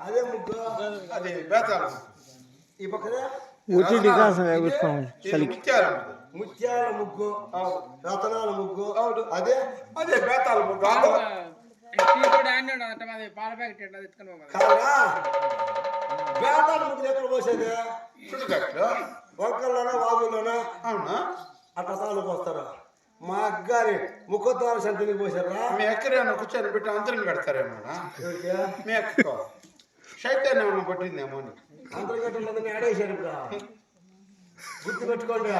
అదే ముగ్గు అది ఈ పక్కనే ముత్యాల ముగ్గు రతనాల ముగ్గు అదే అదే బేతాల ముగ్గు బేతాల ముగ్గులు ఎక్కడ పోసేది చుట్టుకట్లు వంకల్లోనా వాగుల్లోనా అవునా అట్లా తాను వస్తారా మా అగ్గారి ముఖద్వార సంతనికి పోసారా మీ ఎక్కడైనా కూర్చొని పెట్టి అంతరం కడతారేమో మీ ఎక్కకో శైత్యాన్ని ఏమన్నా పట్టిందేమో అని. అంతర్గతంలోని ఆడేశారు ఇప్పుడు గుర్తు పెట్టుకోండి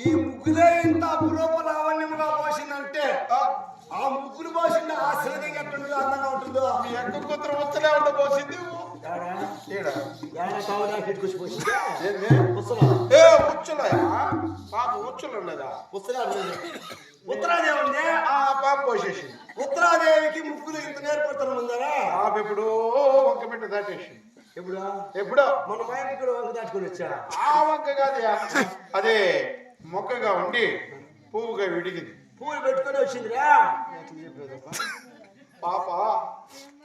ఈ ముగ్గులే ఇంత అపురూప లావణ్యముగా పోసిందంటే ఆ. ముగ్గులు పోసింది ఆ శ్రేణికి ఎట్టుంటుందో అందంగా ఉంటుందో? మీ ఎక్క కూతురు ఉత్తలే ఉండబోసింది ఏడా? ఈడ ఏడా? కావునా కిట్టుకొచ్చి పోసిందా? పాప ఉచ్చులు ఉండదా ఉత్తరాదేవి. ఉత్తరాదేవి ఆ పాప పోసేసింది. ఉత్తరాదేవికి ముగ్గులు ఇంత నేర్పడతాను ముందరా? పాప ఇప్పుడు వంక బిడ్డ దాటేసింది. ఎప్పుడు? ఎప్పుడో? మన మా ఇంటికి కూడా వంక దాటుకొని వచ్చా? ఆ వంక కాదు అదే మొక్కగా ఉండి పువ్వుగా విడిగింది. పూలు పెట్టుకొని వచ్చిందిరా? పాప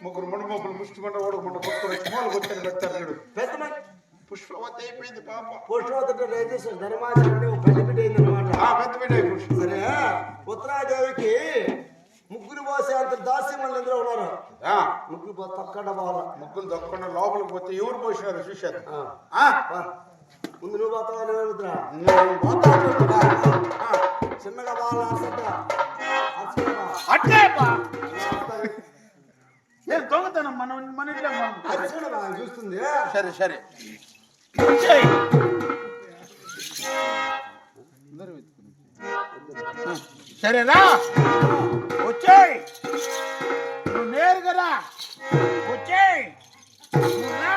ముగ్గురు మండు మొప్పులు ముష్టి మండ ఓడక మండ కొట్టుకొని వచ్చి మూల కొట్టుకొని పెడతారు పెద్ద మంది పుష్పవతి అయిపోయింది పాప. పుష్పవతి రైతేశ్వర ధర్మాచరణ అంటే ఒక పెద్ద బిడ్డ అయిందనమాట ఆ పెద్ద బిడ్డ అయిపోయింది సరే ఉత్తరాదేవికి ముగ్గురు పోసే అంత దాస్యం వాళ్ళు ఎందులో ఉన్నారు. ఆ, ముగ్గురు తక్కడ పోవాల ముగ్గులు దక్కకుండా లోపలికి పోతే ఎవరు పోసినారు చూశారు. ఆ. ఆ, వా. ముందు నువ్వు పోతావా నేను చిన్నగా పోవాలా అసలు అట్లే బా. ఏం దొంగతనం? మనం మన ఇంట్లో మనం. చూస్తుంది. సరే సరే. సరేనా వచ్చేయ్ నువ్వు నేరుగా రా వచ్చేయ్ నువ్వు రా.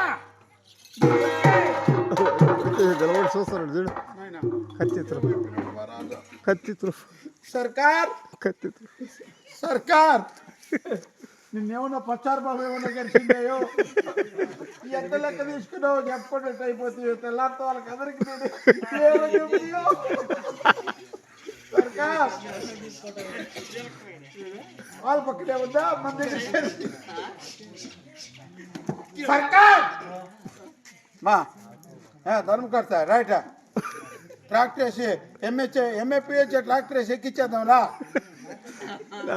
గెలవడు చూస్తున్నాడు చూడు నాయనా, కత్తి తురుపు కత్తి తురుపు సర్కార్ కత్తి తురుపు సర్కార్ నిన్నేమన్నా పచ్చారు బాబు ఏమన్నా గడిచిందాయో ఎంత లెక్క తీసుకున్నావు చెప్పుకున్నట్టు అయిపోతుంది. తెల్లారితో వాళ్ళకి అందరికి వాళ్ళ పక్కనే ఉందా? మన దగ్గర సర్కార్ మా ధర్మకర్త రైట్? ట్రాక్టర్ వేసి ఎంహెచ్ ఎంఏపిహెచ్ ట్రాక్టర్ వేసి ఎక్కిచ్చేద్దాంరా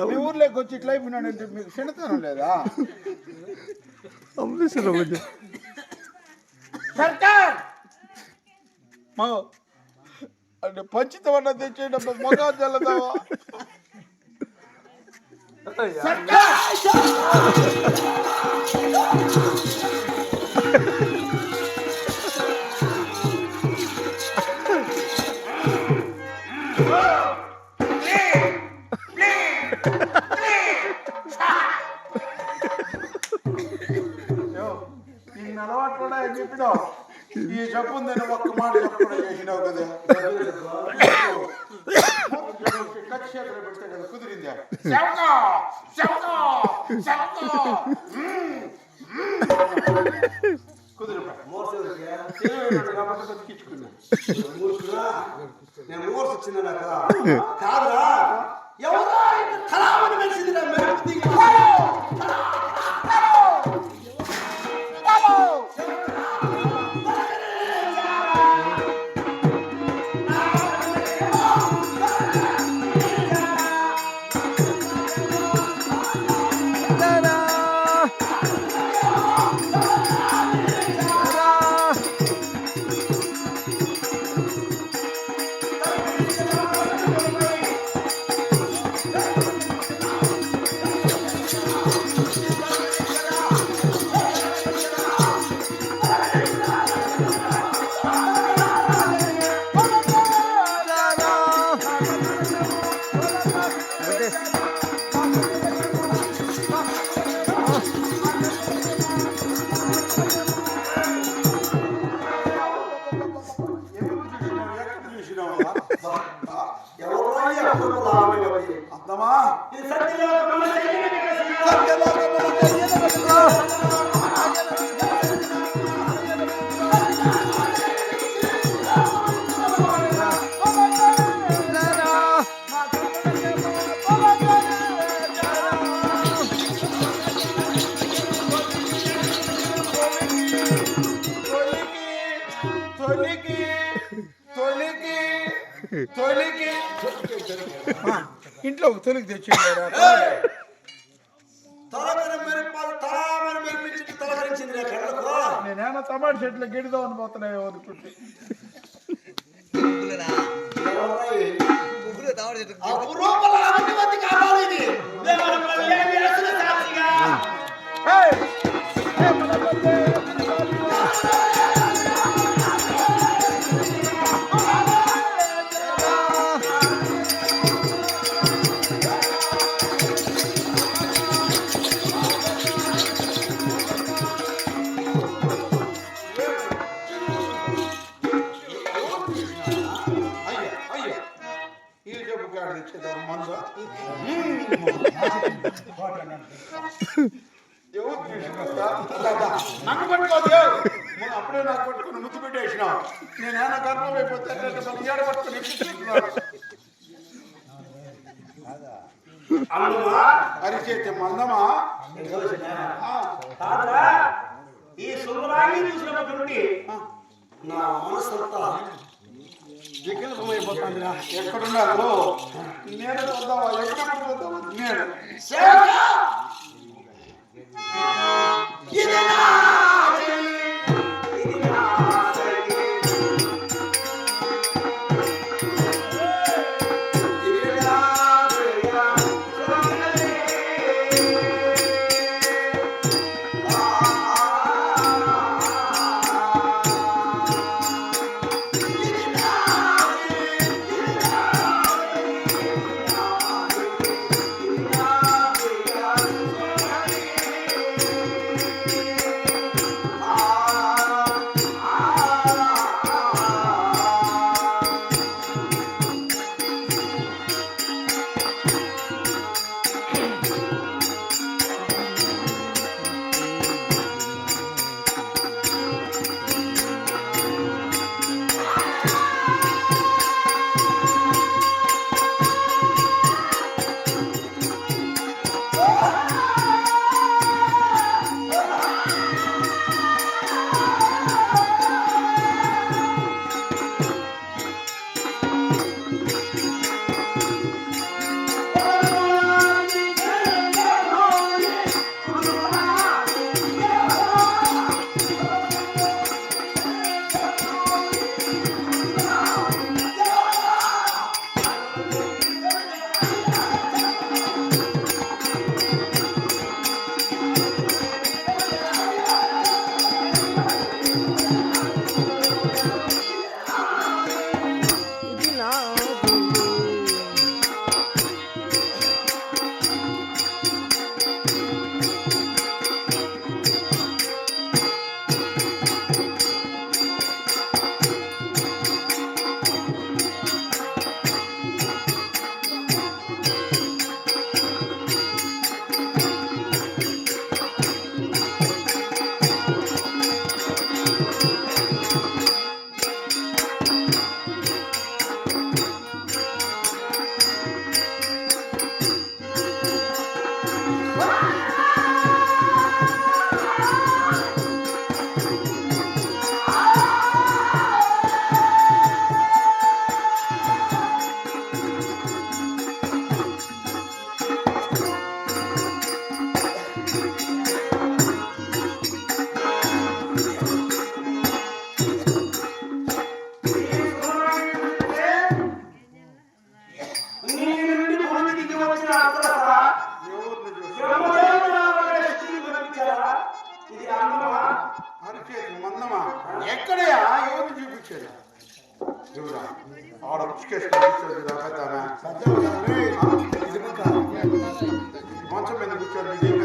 మీ ఊర్లోకి వచ్చి ఇట్లా అయిపోయినాడంటే మీకు చిన్నతనం లేదా? అమృతసరం కొంచెం సర్కార్! మా అంటే పంచితమన్న తెచ్చేటప్పుడు మొగా చల్లదావా సర్కార్! ಜಪಂದನ ಒಕ್ಕ ಮಾಡಿ ಮಕ್ಕಳಿಗೆ ಕುದುರಿಂದ ಯಾವ ఇంట్లో ఒక తొలికి తెచ్చిండు తలమని మెరుపాలు తలమని మెరిపించి తలకరించింది రే కళ్ళకు నేనేమో టమాటా చెట్లు గిడిదామని పోతున్నాయో అనుకుంటే. అపురూపల అభివృద్ధి కావాలి ఇది. దేవుని కళ్యాణ చేసిన సాక్షిగా? ఎవరు తీసుకొస్తా? నన్ను పట్టుకోదు అప్పుడే నాకు పట్టుకుని ముద్దు పెట్టేసినావు నేనేనా గర్భం అయిపోతే ఎట్లా ఏడ పట్టుకుని ఎక్కిస్తున్నాడు అరిచేతి మందమా తాతరా ఈ సుమరాన్ని చూసినప్పటి నుండి నా మనసంతా వికల్పమైపోతుందిరా ఎక్కడున్నారు? నేను చూద్దామా ఎక్కడ చూద్దామా నేను.